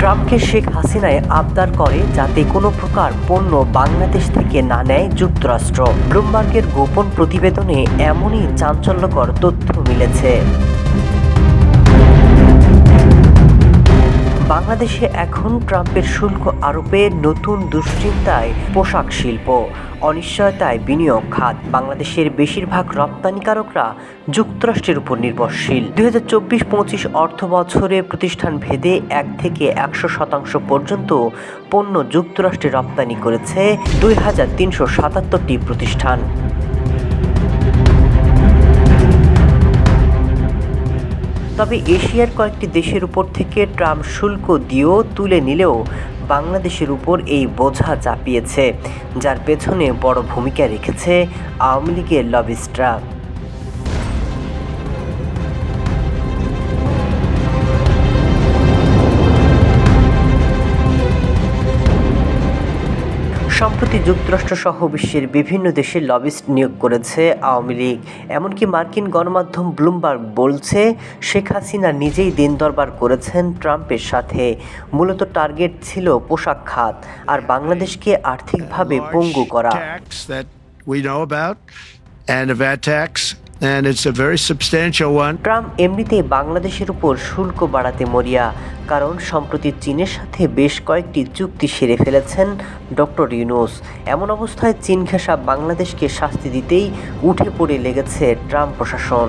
ট্রাম্পকে শেখ হাসিনায় আবদার করে যাতে কোনো প্রকার পণ্য বাংলাদেশ থেকে না নেয় যুক্তরাষ্ট্র। ব্লুমবার্গের গোপন প্রতিবেদনে এমনই চাঞ্চল্যকর তথ্য মিলেছে। বাংলাদেশে এখন ট্রাম্পের শুল্ক আরোপে নতুন দুশ্চিন্তায় পোশাক শিল্প। অনিশ্চয়তায় বিনিয়োগ খাত। বাংলাদেশের বেশিরভাগ রপ্তানিকারকরা যুক্তরাষ্ট্রের উপর নির্ভরশীল। দুই হাজার চব্বিশ পঁচিশ অর্থ বছরে প্রতিষ্ঠান ভেদে এক থেকে একশো শতাংশ পর্যন্ত পণ্য যুক্তরাষ্ট্রে রপ্তানি করেছে দুই হাজার তিনশো সাতাত্তরটি প্রতিষ্ঠান। তবে এশিয়ার কয়েকটি দেশের উপর থেকে ট্রাম্প শুল্ক দিয়েও তুলে নিলেও বাংলাদেশের উপর এই বোঝা চাপিয়েছে, যার পেছনে বড় ভূমিকা রেখেছে আওয়ামী লীগের লবিস্টরা। সম্প্রতি যুক্তরাষ্ট্র সহ বিশ্বের বিভিন্ন দেশে লবিস্ট নিয়োগ করেছে আওয়ামী লীগ। এমনকি মার্কিন গণমাধ্যম ব্লুমবার্গ বলছে, শেখ হাসিনা নিজেই দিন দরবার করেছেন ট্রাম্পের সাথে। মূলত টার্গেট ছিল পোশাক খাত আর বাংলাদেশকে আর্থিকভাবে পঙ্গু করা। And it's a very substantial one. Trump এমনিতেই বাংলাদেশের উপর শুল্ক বাড়াতে মরিয়া, কারণ সম্প্রতি চীনের সাথে বেশ কয়েকটি চুক্তি সেরে ফেলেছেন ডক্টর ইউনুস এমন অবস্থায় চীন ঘেঁষা বাংলাদেশকে শাস্তি দিতেই উঠে পড়ে লেগেছে ট্রাম্প প্রশাসন